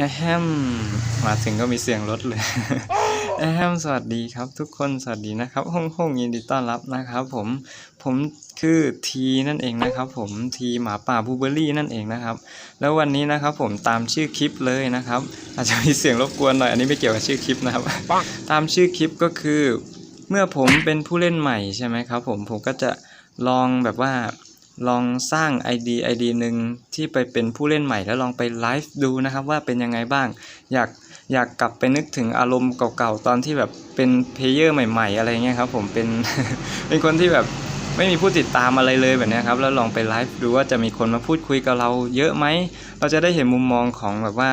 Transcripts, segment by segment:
แอแฮมมาถึงก็มีเสียงรถเลยแอแฮมสวัสดีครับ ทุกคนสวัสดีนะครับห้องห้องยินดีต้อนรับนะครับ ผมผมคือทีนั่นเองนะครับ ผมทีหมาป่าบูเบอรี่นั่นเองนะครับ แล้ววันนี้นะครับ ผมตามชื่อคลิปเลยนะครับ อาจจะมีเสียงรบกวนหน่อยอันนี้ไม่เกี่ยวกับชื่อคลิปนะครับ ตามชื่อคลิปก็คือ เมื่อผมเป็นผู้เล่นใหม่ใช่ไหมครับ ผมผมก็จะลองแบบว่า ลองสร้าง ID ID หนึ่งที่ไปเป็นผู้เล่นใหม่แล้วลองไปไลฟ์ดูนะครับว่าเป็นยังไงบ้าง อยากอยากกลับไปนึกถึงอารมณ์เก่าๆ ตอนที่แบบเป็นเพลเยอร์ใหม่ ๆ อะไรเงี้ยครับผมเป็นเป็นคนที่แบบไม่มีผู้ติดตามอะไรเลยแบบนี้ครับแล้วลองไปไลฟ์ดูว่าจะมีคนมาพูดคุยกับเราเยอะไหมเราจะได้เห็นมุมมองของแบบว่า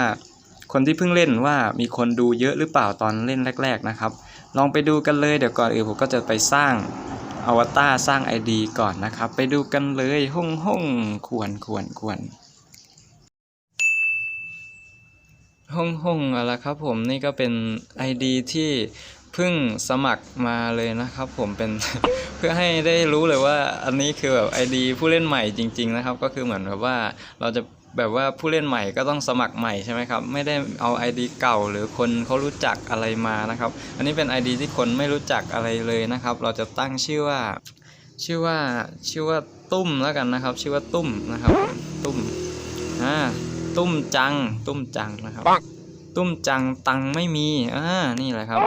คนที่เพิ่งเล่นว่ามีคนดูเยอะหรือเปล่าตอนเล่นแรก ๆนะครับ ลองไปดูกันเลยเดี๋ยวก่อนอื่นผมก็จะไปสร้าง อวตารสร้าง ID ก่อนนะครับ ไปดูกันเลยห้องห้องควรควรควรห้องห้องอาละครับผมนี่ก็เป็น ID ที่เพิ่งสมัครมาเลยนะครับผมเป็นเพื่อให้ได้รู้เลยว่าอันนี้คือแบบ ID ผู้เล่นใหม่จริง ๆ นะครับ ก็คือเหมือนแบบว่าเราจะ แบบว่าผู้เล่นใหม่ก็ต้องสมัครใหม่ใช่ไหมครับ ไม่ได้เอา ID เก่าหรือคนเขารู้จักอะไรมานะครับ อันนี้เป็น ID ที่คนไม่รู้จักอะไรเลยนะครับ เราจะตั้งชื่อว่า ชื่อว่าชื่อว่าตุ้มแล้วกันนะครับ ชื่อว่าตุ้มนะครับ ตุ้มอ่าตุ้มจัง ตุ้มจังนะครับ ตุ้มจังตังไม่มีอ่านี่แหละครับ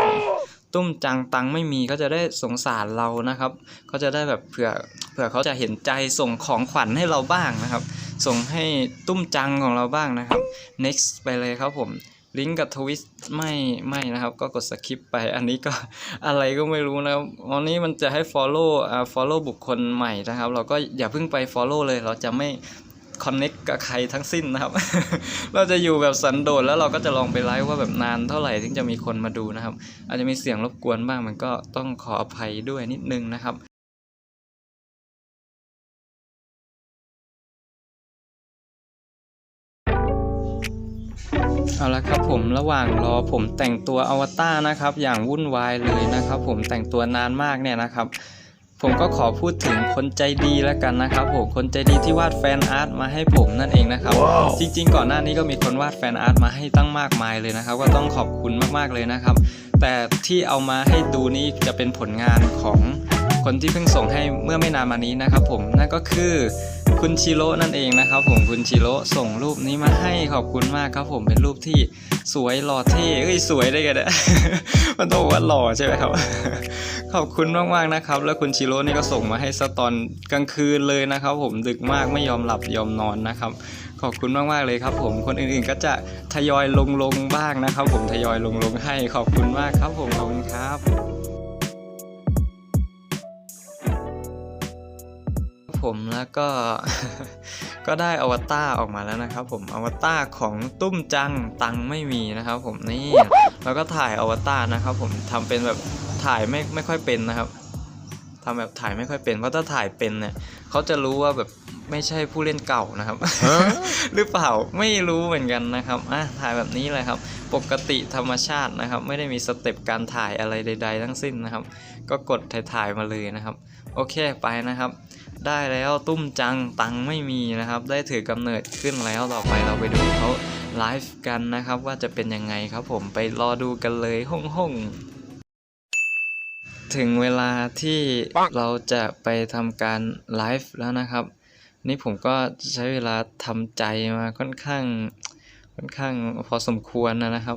ตุ้มจังตังไม่มีก็จะได้สงสารเรานะครับเขาจะได้แบบเผื่อเผื่อเขาจะเห็นใจส่งของขวัญให้เราบ้างนะครับ ส่งให้ตุ้มจังของเราบ้างนะครับ next ไปเลยครับผมลิงก์กับทวิสไม่ไม่นะครับ ก็กดสคิปไป อันนี้ก็อะไรก็ไม่รู้นะครับวันนี้มันจะให้ follow อ่า follow บุคคลใหม่นะครับ เราก็อย่าเพิ่งไป follow เลย เราจะไม่ connect กับใครทั้งสิ้นนะครับ เราจะอยู่แบบสันโดษแล้วเราก็จะลองไปไลฟ์ว่าแบบนานเท่าไหร่ถึงจะมีคนมาดูนะครับ อาจจะมีเสียงรบกวนบ้างมันก็ต้องขออภัยด้วยนิดนึงนะครับ ละครับผมระหว่างรอผมแต่งตัวอวตารนะครับ อย่างวุ่นวายเลยนะครับ ผมแต่งตัวนานมากเนี่ยนะครับ ผมก็ขอพูดถึงคนใจดีแล้วกันนะครับ ผมคนใจดีที่วาดแฟนอาร์ตมาให้ผมนั่นเองนะครับจริง ๆ ก่อนหน้านี้ก็มีคนวาดแฟนอาร์ตมาให้ตั้งมากมายเลยนะครับ ก็ต้องขอบคุณมากๆเลยนะครับ แต่ที่เอามาให้ดูนี้จะเป็นผลงานของคนที่เพิ่งส่งให้เมื่อไม่นานมานี้นะครับ ผมนั่นก็คือ คุณชิโร่นั่นเองนะครับผมคุณชิโร่ส่งรูปนี้มาให้ขอบคุณมากครับผมเป็นรูปที่สวยหล่อเท่เอ้ยสวยได้กันนี่ยมันต้องว่าหล่อใช่ไหมครับ ขอบคุณมากๆนะครับ แล้วคุณชิโร่นี่ก็ส่งมาให้สตอนกลางคืนเลยนะครับ ผมดึกมากไม่ยอมหลับยอมนอนนะครับขอบคุณมากๆเลยครับ ผมคนอื่นๆก็จะทยอยลงลงบ้างนะครับ ผมทยอยลงลงให้ขอบคุณมากครับ ผมขอบคุณครับ ผมแล้วก็ ก็ได้อวตารออกมาแล้วนะครับ ผมอวตารของตุ้มจังตังไม่มีนะครับ ผมนี่แล้วก็ถ่ายอวตารนะครับ ผมทำเป็นแบบถ่ายไม่ไม่ค่อยเป็นนะครับทำแบบถ่ายไม่ค่อยเป็นเพราะถ้าถ่ายเป็นเนี่ยเขาจะรู้ว่าแบบ ไม่ใช่ผู้เล่นเก่านะครับ หรือเปล่าไม่รู้เหมือนกันนะครับอะถ่ายแบบนี้เลยครับ ปกติธรรมชาตินะครับ ไม่ได้มีสเต็ปการถ่ายอะไรใด ๆ ทั้งสิ้นนะครับ ก็กดถ่ายๆมาเลยนะครับ โอเคไปนะครับ ได้แล้วตุ้มจังตังไม่มีนะครับ ได้ถือกำเนิดขึ้นแล้วต่อไปเราไปดูเขาไลฟ์กันนะครับ ว่าจะเป็นยังไงครับผมไปรอดูกันเลยห้องห้องถึงเวลาที่เราจะไปทำการไลฟ์แล้วนะครับ นี่ผมก็ใช้เวลาทำใจมาค่อนข้างค่อนข้างพอสมควรนะนะครับ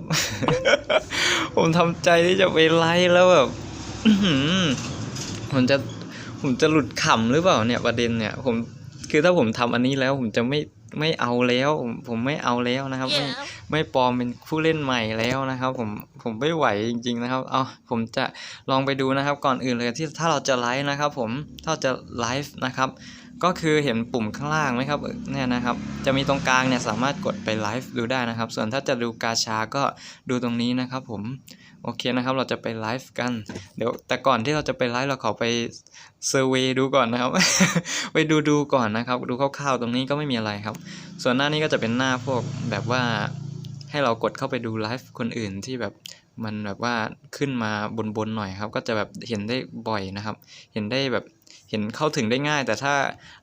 ผมทำใจที่จะไปไลฟ์แล้วแบบอื้อหือผมจะผมจะหลุดขำหรือเปล่าเนี่ยประเด็นเนี่ยผมคือถ้าผมทำอันนี้แล้วผมจะไม่ไม่เอาแล้วผมผมไม่เอาแล้วนะครับ ไม่ไม่ปลอมเป็นผู้เล่นใหม่แล้วนะครับ ผมผมไม่ไหวจริง ๆนะครับ เอาผมจะลองไปดูนะครับ ก่อนอื่นเลยที่ถ้าเราจะไลฟ์นะครับ ผมถ้าเราจะไลฟ์นะครับ ก็คือเห็นปุ่มข้างล่างไหมครับเนี่ยนะครับ จะมีตรงกลางเนี่ยสามารถกดไปไลฟ์ดูได้นะครับ ส่วนถ้าจะดูกาชาก็ดูตรงนี้นะครับผม โอเคนะครับ เราจะไปไลฟ์กัน เดี๋ยวแต่ก่อนที่เราจะไปไลฟ์เราขอไปเซอร์เวยดูก่อนนะครับ ไปดูดูก่อนนะครับ ดูคร่าวๆตรงนี้ก็ไม่มีอะไรครับ ส่วนหน้านี้ก็จะเป็นหน้าพวกแบบว่าให้เรากดเข้าไปดูไลฟ์คนอื่นที่แบบ มันแบบว่าขึ้นมาบนๆหน่อยครับ ก็จะแบบเห็นได้บ่อยนะครับ เห็นได้แบบเห็นเข้าถึงได้ง่าย แต่ถ้า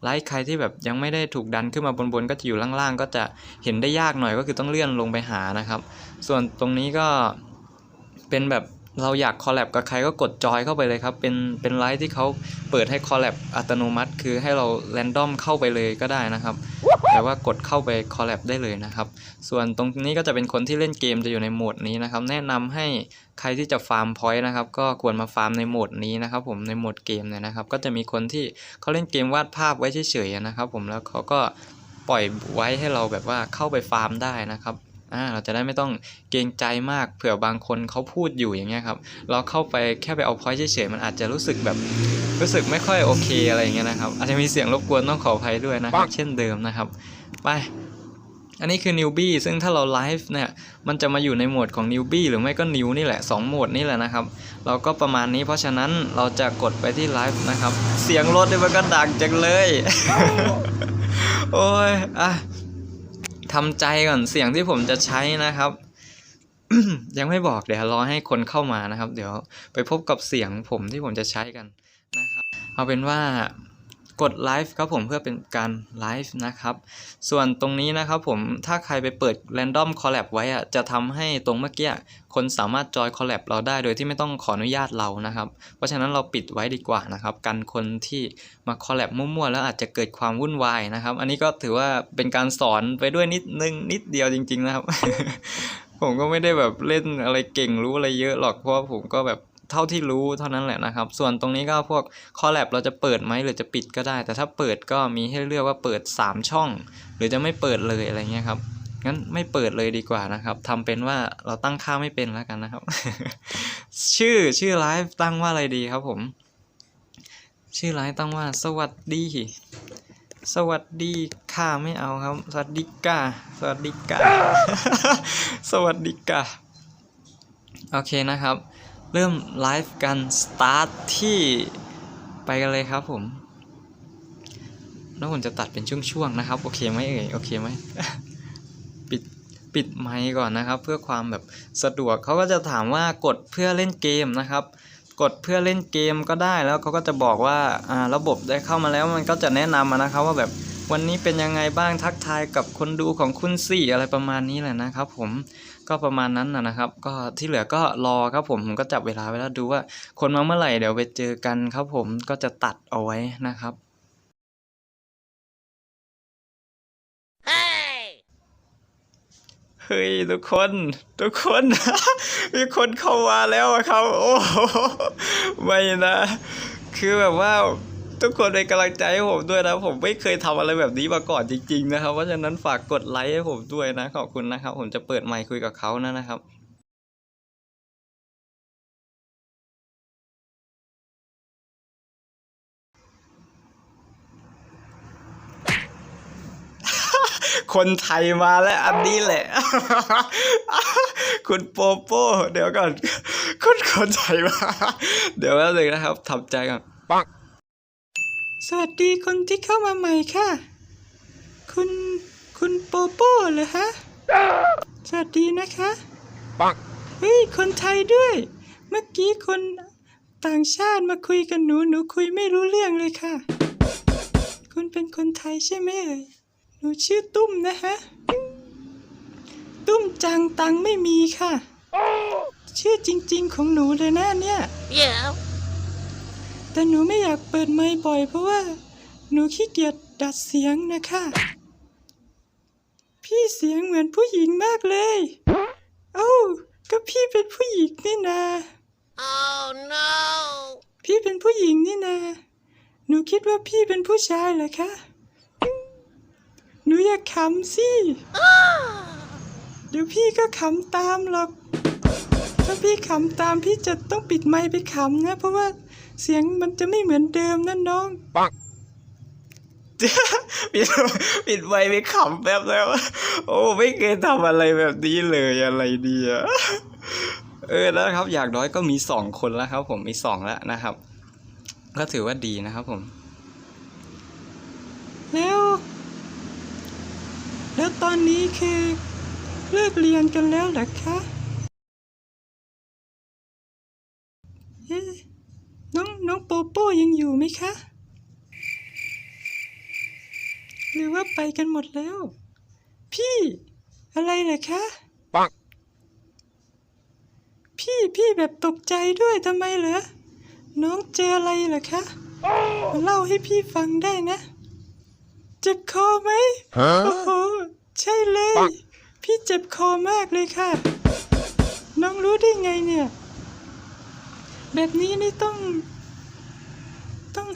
ไลฟ์ใครที่แบบยังไม่ได้ถูกดันขึ้นมาบนๆก็จะอยู่ล่างๆ ก็จะเห็นได้ยากหน่อยก็คือต้องเลื่อนลงไปหานะครับ ส่วนตรงนี้ก็เป็นแบบเราอยากคอลแลบกับใครก็กดจอยเข้าไปเลยครับ เป็นเป็นไลฟ์ที่เขาเปิดให้คอลแลบอัตโนมัติ คือให้เราแรนดอมเข้าไปเลยก็ได้นะครับ แปลว่ากดเข้าไปคอลแลบได้เลยนะครับ ส่วนตรงนี้ก็จะเป็นคนที่เล่นเกมจะอยู่ในโหมดนี้นะครับ แนะนำให้ใครที่จะฟาร์มพอยต์นะครับ ก็ควรมาฟาร์มในโหมดนี้นะครับผมในโหมดเกมเนี่ยนะครับ ก็จะมีคนที่เขาเล่นเกมวาดภาพไว้เฉยๆนะครับ ผมแล้วเขาก็ปล่อยไว้ให้เราแบบว่าเข้าไปฟาร์มได้นะครับ อ่าเราจะได้ไม่ต้องเกรงใจมากเผื่อบางคนเขาพูดอยู่อย่างเงี้ยครับ เราเข้าไปแค่ไปเอาพอยต์เฉยๆมันอาจจะรู้สึกแบบรู้สึกไม่ค่อยโอเคอะไรอย่างเงี้ยนะครับอาจจะมีเสียงรบกวนต้องขออภัยด้วยนะครับเช่นเดิมนะครับ ไปอันนี้คือ newbie ซึ่งถ้าเราไลฟ์เนี่ยมันจะมาอยู่ในโหมดของ newbie หรือไม่ก็ new นี่แหละ 2 โหมดนี่แหละนะครับ เราก็ประมาณนี้เพราะฉะนั้นเราจะกดไปที่ไลฟ์นะครับ เสียงรถเนี่ยมันก็ดังจังเลย โอ้ยอะ ทำใจก่อนเสียงที่ผมจะใช้นะครับ ยังไม่บอกเดี๋ยวรอให้คนเข้ามานะครับ เดี๋ยวไปพบกับเสียงผมที่ผมจะใช้กันนะครับ เอาเป็นว่า กดไลฟ์ครับผมเพื่อเป็นการไลฟ์นะครับ ส่วนตรงนี้นะครับผมถ้าใครไปเปิด Random Collab ไว้อะจะทำให้ตรงเมื่อกี้คนสามารถจอย Collab เราได้โดยที่ไม่ต้องขออนุญาตเรานะครับ เพราะฉะนั้นเราปิดไว้ดีกว่านะครับ กันคนที่มา Collab มั่วๆ แล้วอาจจะเกิดความวุ่นวายนะครับ อันนี้ก็ถือว่าเป็นการสอนไปด้วยนิดนึงนิดเดียวจริง ๆ นะครับ ผมก็ไม่ได้แบบเล่นอะไรเก่งรู้อะไรเยอะหรอกเพราะว่าผมก็แบบ เท่าที่รู้เท่านั้นแหละนะครับ ส่วนตรงนี้ก็พวกคอลแลบเราจะเปิดไหมหรือจะปิดก็ได้ แต่ถ้าเปิดก็มีให้เลือกว่าเปิด 3 ช่อง หรือจะไม่เปิดเลยอะไรเงี้ยครับงั้นไม่เปิดเลยดีกว่านะครับทำเป็นว่าเราตั้งค่าไม่เป็นแล้วกันนะครับ ชื่อชื่อไลฟ์ตั้งว่าอะไรดีครับผม ชื่อไลฟ์ตั้งว่า สวัสดี สวัสดีค่ะไม่เอาครับ สวัสดีกาสวัสดีกาสวัสดีกาโอเคนะครับ เริ่มไลฟ์กันสตาร์ทที่ไปกันเลยครับผมแล้วผมจะตัดเป็นช่วงๆนะครับ โอเคไหมเอ่ยโอเคไหมปิดปิดไมค์ก่อนนะครับ เพื่อความแบบสะดวกเขาก็จะถามว่ากดเพื่อเล่นเกมนะครับ กดเพื่อเล่นเกมก็ได้แล้วเขาก็จะบอกว่าอ่าระบบได้เข้ามาแล้วมันก็จะแนะนำมานะครับ ว่าแบบวันนี้เป็นยังไงบ้างทักทายกับคนดูของคุณสี่อะไรประมาณนี้แหละนะครับ ผม ก็ประมาณนั้นนะนะครับ ก็ที่เหลือก็รอครับผมผมก็จับเวลาไว้แล้วดูว่า คนมาเมื่อไหร่เดี๋ยวไปเจอกันครับผมก็จะตัดเอาไว้นะครับเฮ้ยทุกคนทุกคน มีคนเข้ามาแล้วอะครับ โอ้โหไม่นะ คือแบบว่า ทุกคนเป็นกำลังใจให้ผมด้วยนะผมไม่เคยทำอะไรแบบนี้มาก่อนจริง ๆ นะครับ เพราะฉะนั้นฝากกดไลค์ให้ผมด้วยนะขอบคุณนะครับ ผมจะเปิดไมค์คุยกับเขานะนะครับคนไทยมาแล้วอันนี้แหละ คุณโปโป้ เดี๋ยวก่อนคุณคนไทยมา เดี๋ยวแป๊บนึงนะครับทำใจก่อนปัง สวัสดีคนที่เข้ามาใหม่ค่ะ คุณ คุณโปโป้เหรอฮะ สวัสดีนะคะปังเฮ้ย คนไทยด้วย เมื่อกี้คนต่างชาติมาคุยกับหนู หนูคุยไม่รู้เรื่องเลยค่ะ คุณเป็นคนไทยใช่ไหมเอ่ย หนูชื่อตุ้มนะฮะ ตุ้มจังตังไม่มีค่ะ ชื่อจริง ๆ ของหนูเลยนะเนี่ย Yeah. แต่หนูไม่อยากเปิดไมค์บ่อยเพราะว่า หนูขี้เกียจดัดเสียงนะคะ พี่เสียงเหมือนผู้หญิงมากเลย เอ้า ก็พี่เป็นผู้หญิงนี่นา Oh no. พี่เป็นผู้หญิงนี่นา หนูคิดว่าพี่เป็นผู้ชายเหรอคะ หนูอยากขำสิ เดี๋ยวพี่ก็ขำตามหรอก ถ้าพี่ขำตามพี่จะต้องปิดไมค์ไปขำนะ เพราะว่า เสียงมันจะไม่เหมือนเดิมนะน้อง ปังปิดปิดไมค์ไปขำแป๊บแล้ว โอ้ไม่เคยทำอะไรแบบนี้เลยอะไรดีอะเออนะครับ อย่างน้อยก็มีสองคนแล้วครับ ผมมีสองแล้วนะครับ ก็ถือว่าดีนะครับผม แล้ว แล้วตอนนี้คือเลิกเรียนกันแล้วเหรอคะเอ๊ะ น้องน้องโปโป้ยังอยู่ไหมคะ หรือว่าไปกันหมดแล้ว พี่ อะไรเหรอคะปังพี่พี่แบบตกใจด้วยทำไมเหรอ น้องเจออะไรเหรอคะมาเล่าให้พี่ฟังได้นะ เจ็บคอไหมโอ้โห ใช่เลยปังพี่เจ็บคอมากเลยค่ะ น้องรู้ได้ไงเนี่ย แบบนี้นี่ต้องต้อง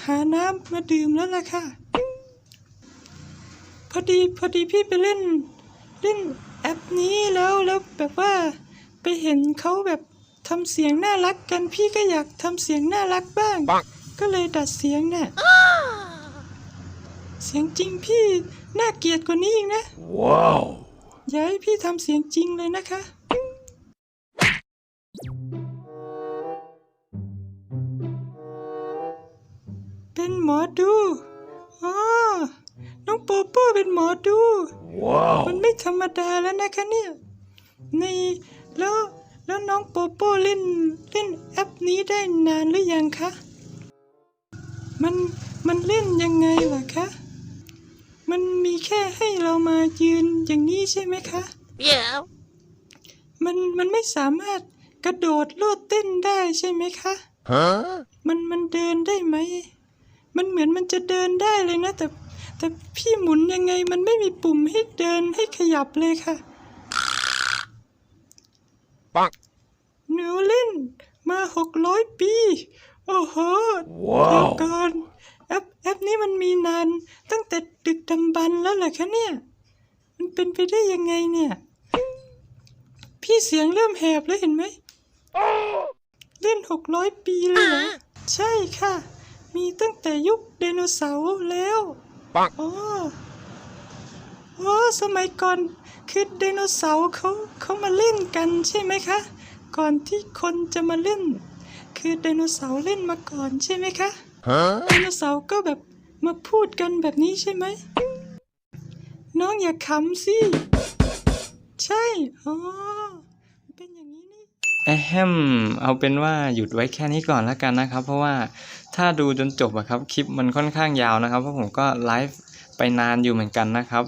หาน้ำมาดื่มแล้วล่ะค่ะ พอดีพอดีพี่ไปเล่น เล่นแอปนี้แล้วแล้วแบบว่าไปเห็นเขาแบบทำเสียงน่ารักกันพี่ก็อยากทำเสียงน่ารักบ้างปังก็เลยดัดเสียงน่ะเสียงจริงพี่น่าเกลียดกว่านี้อีกนะ ว้าว อย่าให้พี่ทำเสียงจริงเลยนะคะ เป็นหมอดูอ๋อน้องโปโป้เป็นหมอดูว้าวมันไม่ธรรมดาแล้วนะคะเนี่ยในแล้วแล้วน้องโปโป้เล่นเล่นแอปนี้ได้นานหรือยังคะ มันมันเล่นยังไงล่ะคะ มันมีแค่ให้เรามายืนอย่างนี้ใช่ไหมคะ Yeah. มันมันไม่สามารถกระโดดโลดเต้นได้ใช่ไหมคะ Huh? มันมันเดินได้ไหม มันเหมือนมันจะเดินได้เลยนะ แต่แต่พี่หมุนยังไงมันไม่มีปุ่มให้เดินให้ขยับเลยค่ะ Bonk. หนูเล่นมาหกร้อยปี โอ้โหว้าวเดี๋ยวก่อนแอปแอปนี้มันมีนาน ตั้งแต่ดึกดำบรรพ์แล้วเหรอคะเนี่ย มันเป็นไปได้ยังไงเนี่ย พี่เสียงเริ่มแหบแล้วเห็นไหม เล่นหกร้อยปีเลยเหรอใช่ค่ะ มีตั้งแต่ยุคไดโนเสาร์แล้ว Bonk. อ๋ออ๋อสมัยก่อนคือไดโนเสาร์เขาเขามาเล่นกันใช่ไหมคะ ก่อนที่คนจะมาเล่น คือไดโนเสาร์เล่นมาก่อนใช่ไหมคะ Huh? ไดโนเสาร์ก็แบบมาพูดกันแบบนี้ใช่ไหม น้องอย่าขำสิ ใช่ อ๋อ แอแฮมเอาเป็นว่าหยุดไว้แค่นี้ก่อนแล้วกันนะครับ เพราะว่าถ้าดูจนจบอะครับคลิปมันค่อนข้างยาวนะครับ เพราะผมก็ไลฟ์ไปนานอยู่เหมือนกันนะครับ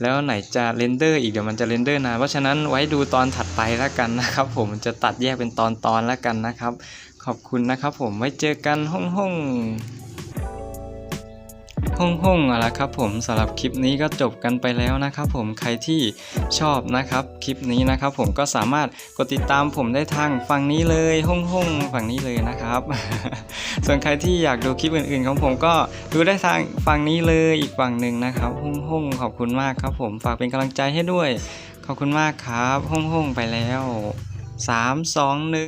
แล้วไหนจะเรนเดอร์อีกเดี๋ยวมันจะเรนเดอร์นานเพราะฉะนั้นไว้ดูตอนถัดไปแล้วกันนะครับ ผมจะตัดแยกเป็นตอนตอนๆแล้วกันนะครับ ขอบคุณนะครับ ผมไว้เจอกันห้องห้อง ห้องห้องอะละครับผมสำหรับคลิปนี้ก็จบกันไปแล้วนะครับผมใครที่ชอบนะครับคลิปนี้นะครับผมก็สามารถกดติดตามผมได้ทางฝั่งนี้เลยห้องห้องฝั่งนี้เลยนะครับ ส่วนใครที่อยากดูคลิปอื่นๆของผมก็ดูได้ทางฝั่งนี้เลยอีกฝั่งหนึ่งนะครับห้องห้องขอบคุณมากครับผมฝากเป็นกำลังใจให้ด้วย ขอบคุณมากครับห้องห้องไปแล้วสามสองหนึ่ง